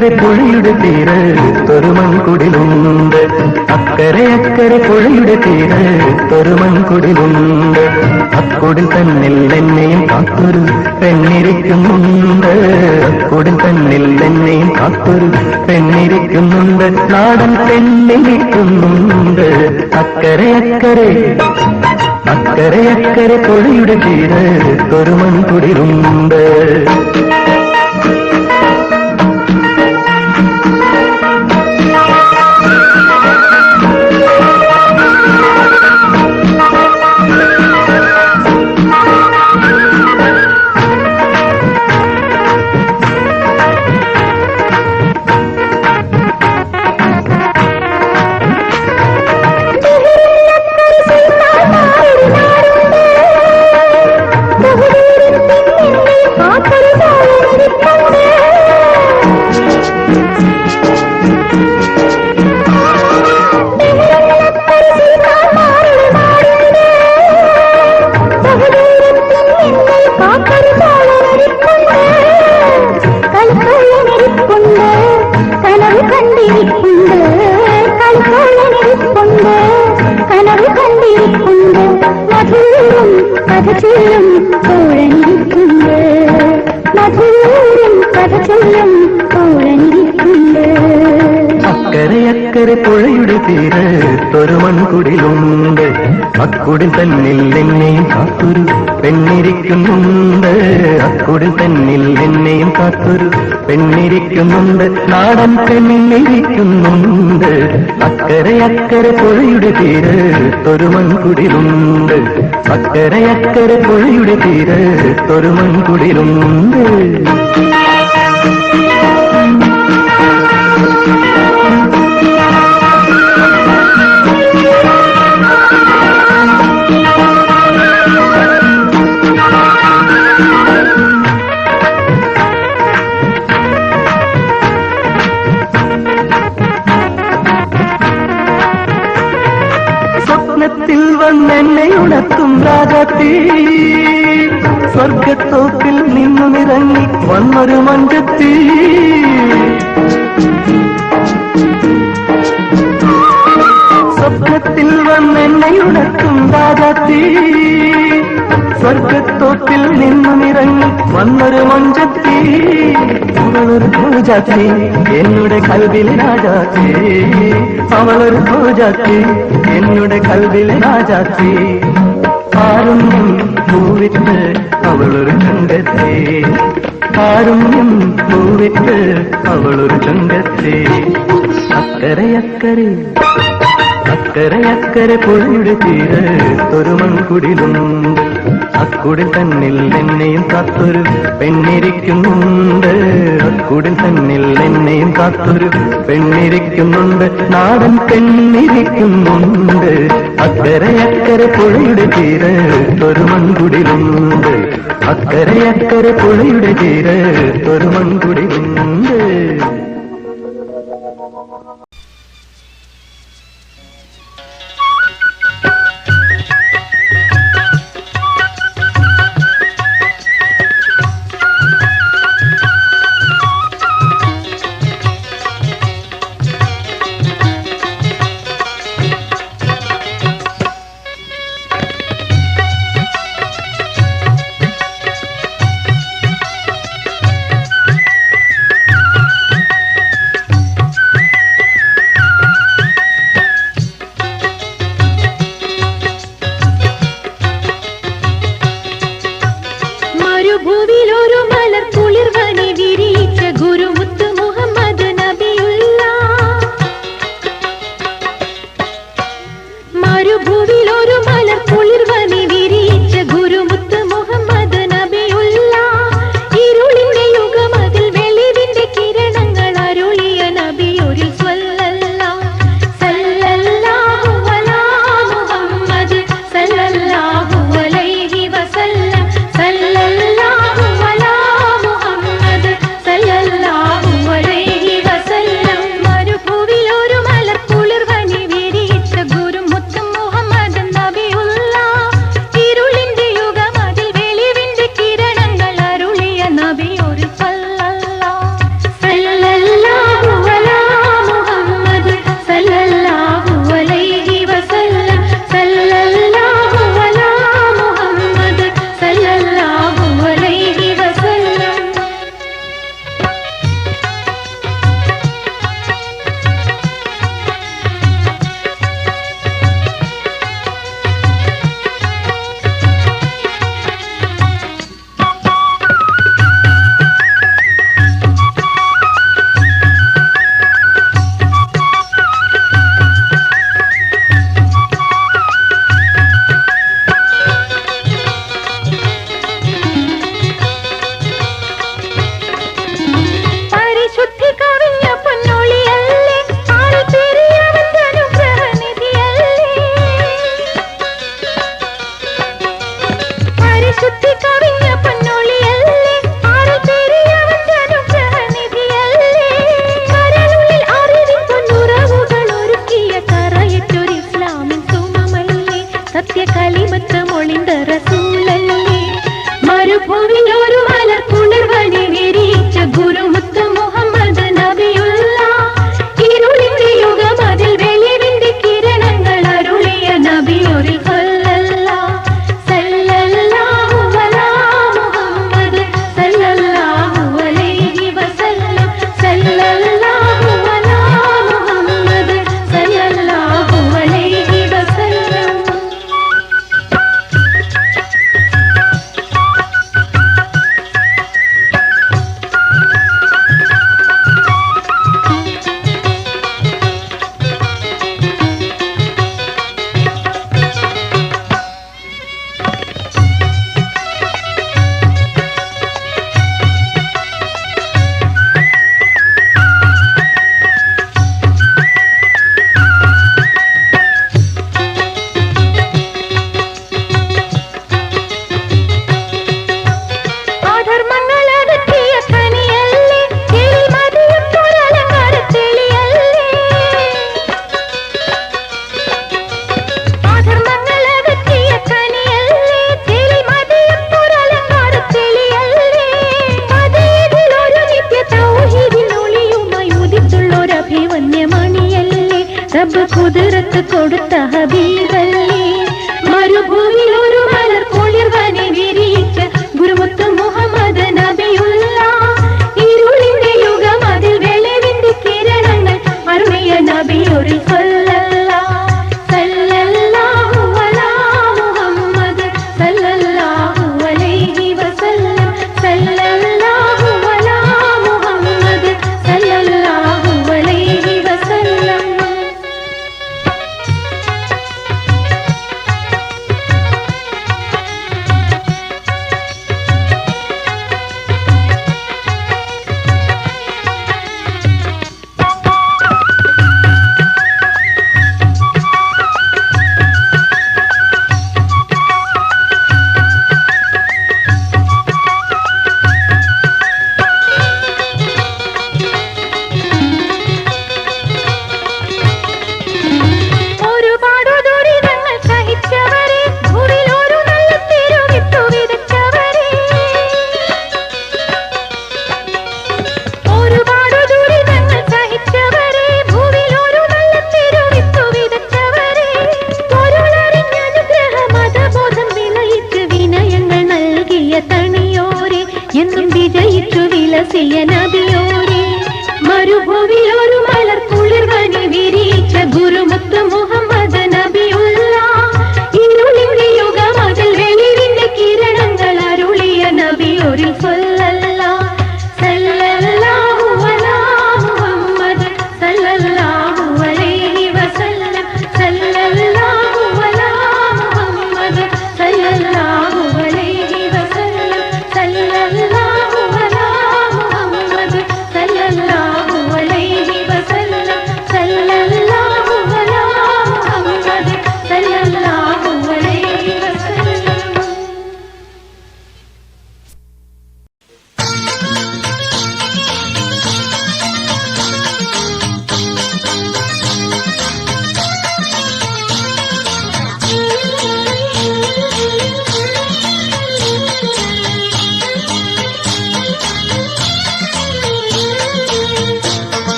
അക്കരയക്കരെ പുഴയുടെ തീര് ഒരു മൺകുടിലുണ്ട് അക്കരയക്കരെ പുഴയുടെ തീര് ഒരു മൺകുടിലുണ്ട് അക്കുടിൽ തന്നിൽ എന്നെയും കാത്തൊരു പെണ്ണിരിക്കുന്നുണ്ട് അക്കുടിൽ തന്നിൽ എന്നെയും കാത്തൊരു പെണ്ണിരിക്കുന്നുണ്ട് നാടൻ പെണ്ണിരിക്കുന്നുണ്ട് അക്കരയക്കരെ അക്കരയക്കരെ പുഴയുടെ തീര് ഒരു പുഴയുടെ തീര് ഒരു മൺകുടിലുണ്ട്. അക്കുടിൽ തന്നിൽ എന്നെയും കാത്തൊരു പെണ്ണിരിക്കുന്നുണ്ട്. അക്കുടിൽ തന്നിൽ എന്നെയും കാത്തൊരു പെണ്ണിരിക്കുന്നുണ്ട്. നാടൻ പെണ്ണിരിക്കുന്നുണ്ട് അക്കരയക്കരെ പുഴയുടെ തീര് ഒരു മൺകുടിലുണ്ട്. അക്കരെ പുഴയുടെ തീര് ഒരു മൺകുടിലുണ്ട്. രാജാത്തി സ്വർഗത്തോപ്പിൽ നിന്നുമിറങ്ങി വന്നൊരു മഞ്ചത്തി സ്വപ്നത്തിൽ വന്നെന്നെ ഉണർത്തും രാജാത്തി സ്വർഗത്തോപ്പിൽ നിന്നുമിറങ്ങി വന്നൊരു മഞ്ചത്തി അവളൊരു പൂജാത്തി എന്നുടെ കൽവിൽ രാജാത്തി അവളൊരു പൂജാത്തി എന്നുടെ കൽവിൽ രാജാത്തി കാരുണ്യം പൂവിട്ട് അവളൊരു ചങ്കത്തെ. കാരുണ്യം പൂവിട്ട് അവളൊരു ചങ്കത്തെ. അക്കരെ അക്കരെ അക്കരെ അക്കരെ പുഴയുടെ തീര് ഒരു മൺകുടിലുണ്ട് അക്കുടിൽ തന്നിൽ എന്നെയും കാത്തൊരു പെണ്ണിരിക്കുന്നുണ്ട് അക്കുടിൽ തന്നിൽ എന്നെയും കാത്തൊരു പെണ്ണിരിക്കുന്നുണ്ട് നാടൻ പെണ്ണിരിക്കുന്നുണ്ട് അക്കരെ അക്കരെ പുഴയുടെ തീര് ഒരു മൺകുടിലുണ്ട് അക്കരെ അക്കരെ പുഴയുടെ തീര് ഒരു മൺകുടിലുണ്ട്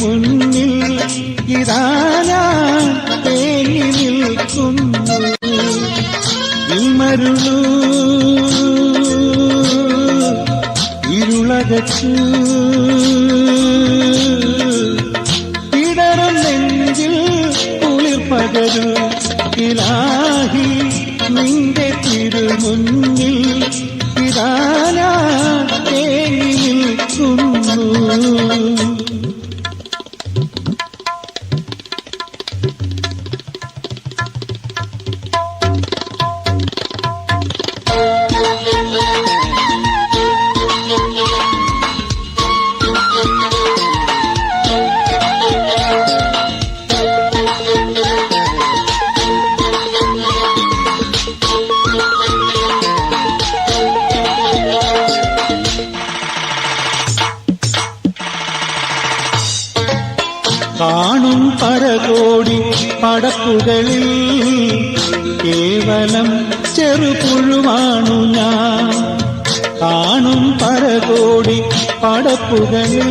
മുന്നിൽ ഇതാനാ തേങ്ങി നിൽക്കുന്നു. ഇമരുളൂ ഇരുളകച്ചു. കാടുകളിൽ കേവലം ചെറുപുഴുവാണു ഞാൻ. കാണും പരകോടി പടപ്പുകളിൽ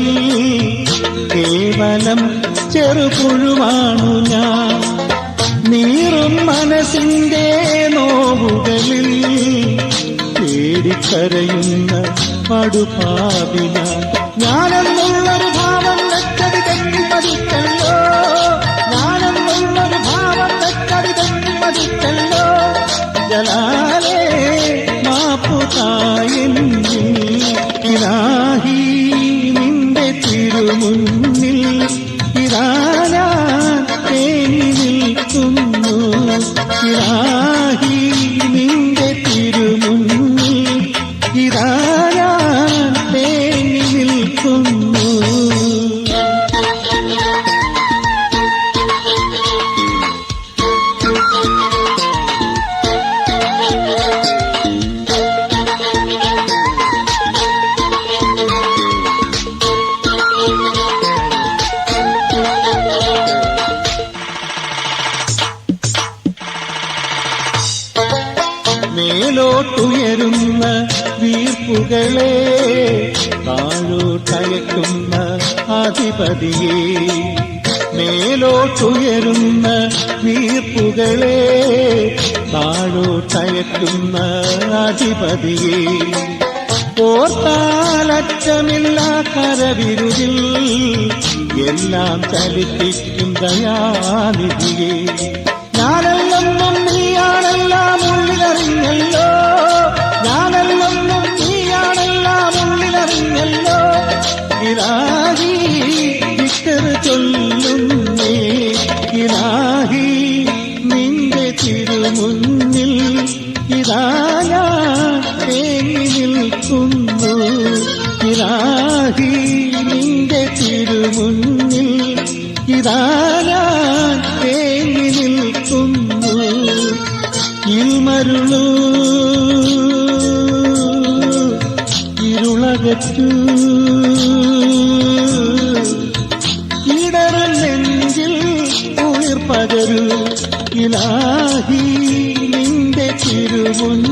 കേവലം ചെറുപുഴുവാണു ഞാൻ. നീറും മനസ്സിന്റെ നോവുകളിൽ തേടിക്കരയുന്ന പടുപാവിന. ഞാനെന്നുള്ളൊരു ഭരിക്കുന്ന അധിപതിയെ ഓർത്താലറ്റമില്ല കരവിരുതിൽ എല്ലാം ചലിപ്പിക്കും ദയാനിധിയെ. ഞാനല്ലെന്നും നീയാണെല്ലാം ഉള്ളിലറിഞ്ഞല്ലോ. ഞാനല്ലെന്നും നീയാണെല്ലാം ഉള്ളിലറിഞ്ഞല്ലോ. ഇതാ ഞാനാ തേങ്ങി നിൽക്കുന്നു. ഇലാഹി നിന്റെ തിരുമുന്നിൽ. ഇതാ ഞാൻ തേങ്ങി നിൽക്കുന്നു. ഇരുമരുളൂ ഇരുളകറ്റൂ. തിരുമുന്നിൽ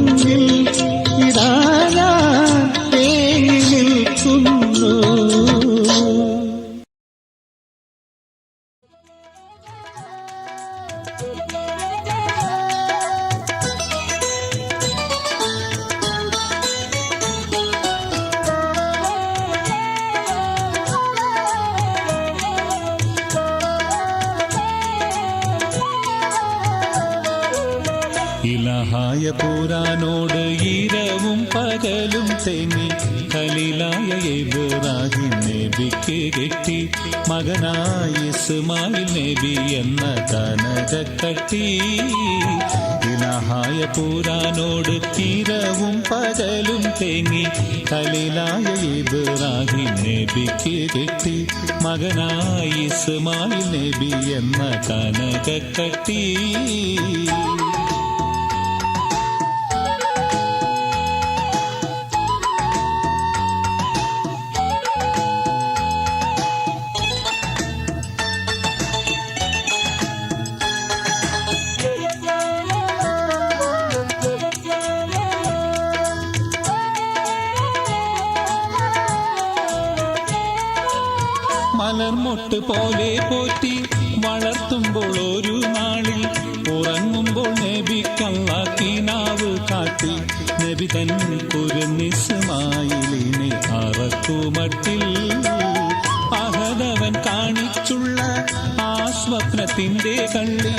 പൂരാനോട് ഈരവും പകലും തേങ്ങി കലിലായ ഇബ്രാഹിം നേബിക്ക് കെട്ടി. മകനായ ഇസ്മായിൽ നബി എന്ന കനകക്കട്ടി ഇലഹായ പൂരാനോട് ഇരവും പകലും തേങ്ങി കലിലായ ഇബ്രാഹിം നേബിക്ക് കെട്ടി. മകനായ ഇസ്മായിൽ നബി എന്ന കനകക്കട്ടി സ്വപ്നത്തിന്റെ കള്ളി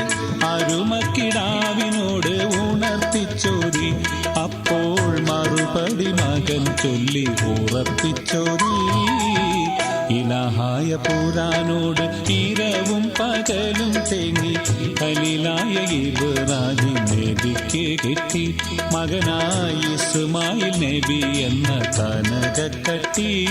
അരുമക്കിടാവിനോട് ഉണർത്തിച്ചോരി. അപ്പോൾ മറുപടി മകൻ ചൊല്ലി ഉറപ്പിച്ചോരി. ഇലഹായ പൂരാനോട് തീരവും പകലും തേങ്ങി. കലിലായ ഇബ്രാഹിം നബിക്ക് കിട്ടി. മകനായി ഇസ്മായിൽ നബി എന്ന കനകക്കട്ടി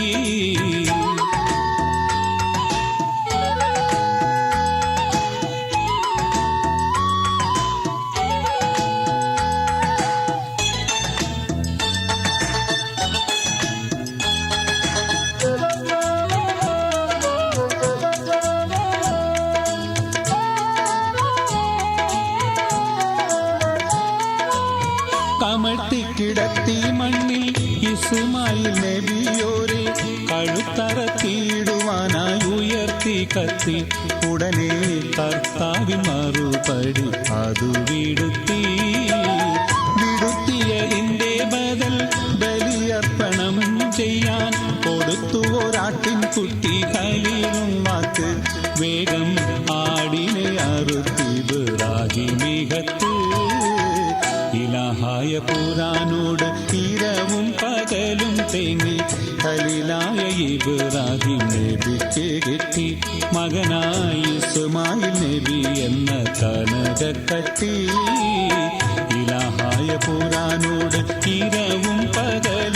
കമഴ്ത്തി കിടത്തി മണ്ണിൽ ഇസുമായി നബിയോരെ കഴുത്തറത്തിയിടുവാനായി ഉയർത്തി കത്തി. ഉടനെ കർത്താവിൻ മറുപടി അതു വിടുത്തി. വിടുത്തിയതിന്റെ ബദൽ ബലിയർപ്പണം ചെയ്യാൻ കൊടുത്തു ഒരാട്ടിൻ കുട്ടി കലിയും വാക്ക്. വേഗം ആടിനെ അറുത്തി. ഇലഹായ പുരാനോട് തീരവും പകലും തേങ്ങി. കലിലായ ഇബ്രാഹിം നബിക്ക് കിട്ടി. മകനായി സുമായി നബി എന്ന കനക കട്ടി. ഇലാഹായ പുരാനോട് തീരവും പകലും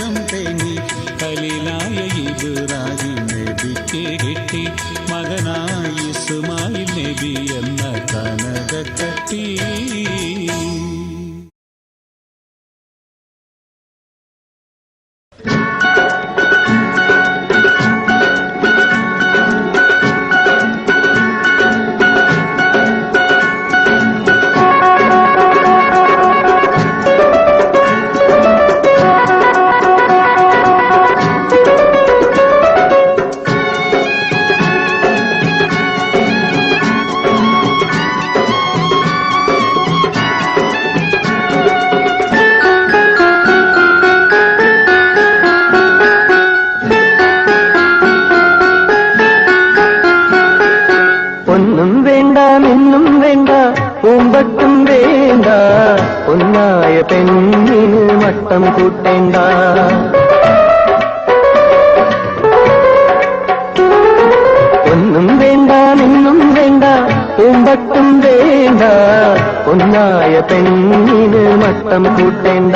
ഒന്നായ പെണ്ണിന് മട്ടം കൂട്ടേണ്ട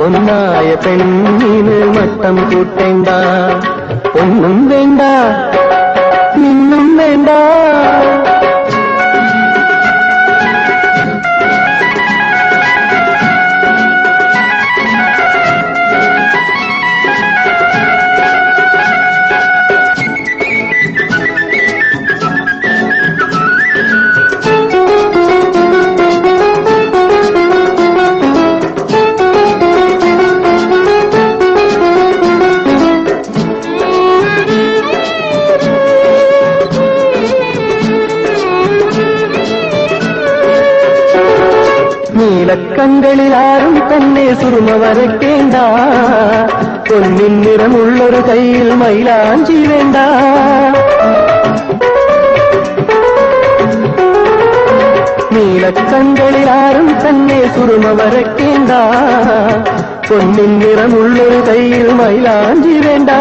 ഒന്നായ പെണ്ണിന് മട്ടം കൂട്ടേണ്ട ഒന്നും சுரும வரட்டேண்டா பொன்னின் நிறம் உள்ளொரு கையில் மயிலாஞ்சி வேண்டா. நீலக்கண்களில் ஆறும் தன்னே சுரும வரட்டேண்டா பொன்னின் நிறம் உள்ளொரு கையில் மயிலாஞ்சி வேண்டா.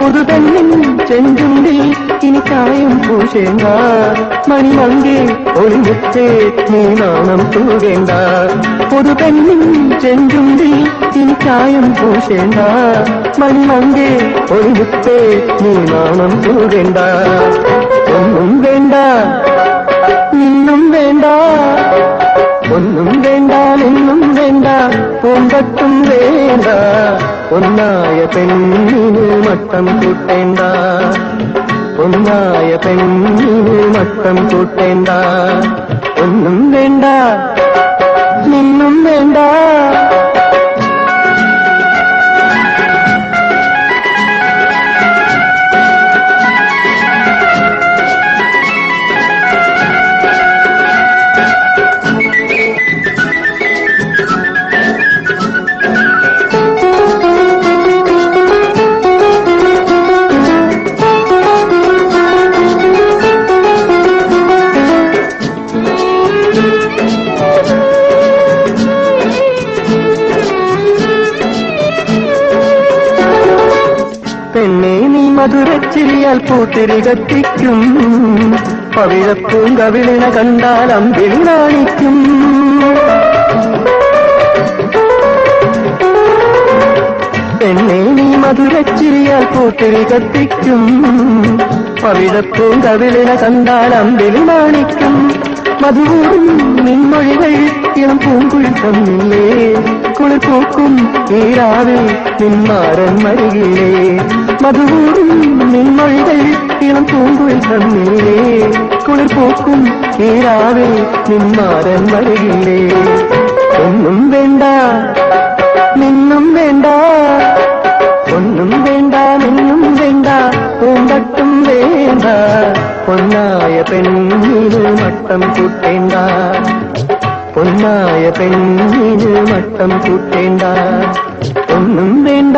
പുതുതന്നിൻ ചെഞ്ചുണ്ടിൽ ഇനി കായം പൂശേണ്ട മണിമങ്കി ഒളിഞ്ഞിട്ടേ നീ നാണം തൂകേണ്ട പുതുതന്നിൻ ചെഞ്ചുണ്ടിൽ ഇനി കായം പൂശേണ്ട മണിമങ്കി ഒളിഞ്ഞിട്ടേ നീ നാണം തൂകേണ്ട ഒന്നും വേണ്ട നിന്നും വേണ്ട. ഒന്നും വേണ്ട നിന്നും വേണ്ട. പൂമ്പട്ടും വേണ്ട ഒന്നായ പെണ്ണിന് മട്ടം കൂട്ടേണ്ട ഒന്നായ പെണ്ണിന് മട്ടം കൂട്ടേണ്ട ഒന്നും വേണ്ട മധുരച്ചിരിയാൽ പൂത്തിരി കത്തിക്കും പവിഴപ്പൂങ്കവിളിന കണ്ടാൽ അമ്പിളി നാണിക്കും പെണ്ണെ നീ മധുരച്ചിരിയാൽ പൂത്തിരി കത്തിക്കും പവിഴപ്പൂങ്കവിളിന കണ്ടാൽ അമ്പിളി നാണിക്കും മധുവും നിൻമൊഴികൾ ഇളം குளிர் பூக்கும் ஈராது நின் மாறன் மருகிலே. மதுவூடும் நின் மொழிகள் இளம் பூங்குள் தன்னிலே. குளிர் பூக்கும் ஈராது நின் மாறன் மருகிலே. ஒன்னும் வேண்டா நின்னும் வேண்டா. ஒன்னும் வேண்டா நின்னும் வேண்டா பூந்தட்டும் வேண்டா. பொன்னாய பெண் மீது மட்டம் கூட்டேண்டா. പൊന്നായ പെണ്ണിന് മട്ടം കൂട്ടേണ്ട ഒന്നും വേണ്ട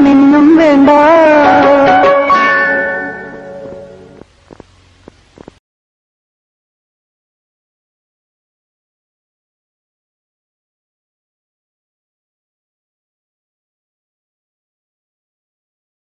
നിന്നും വേണ്ട.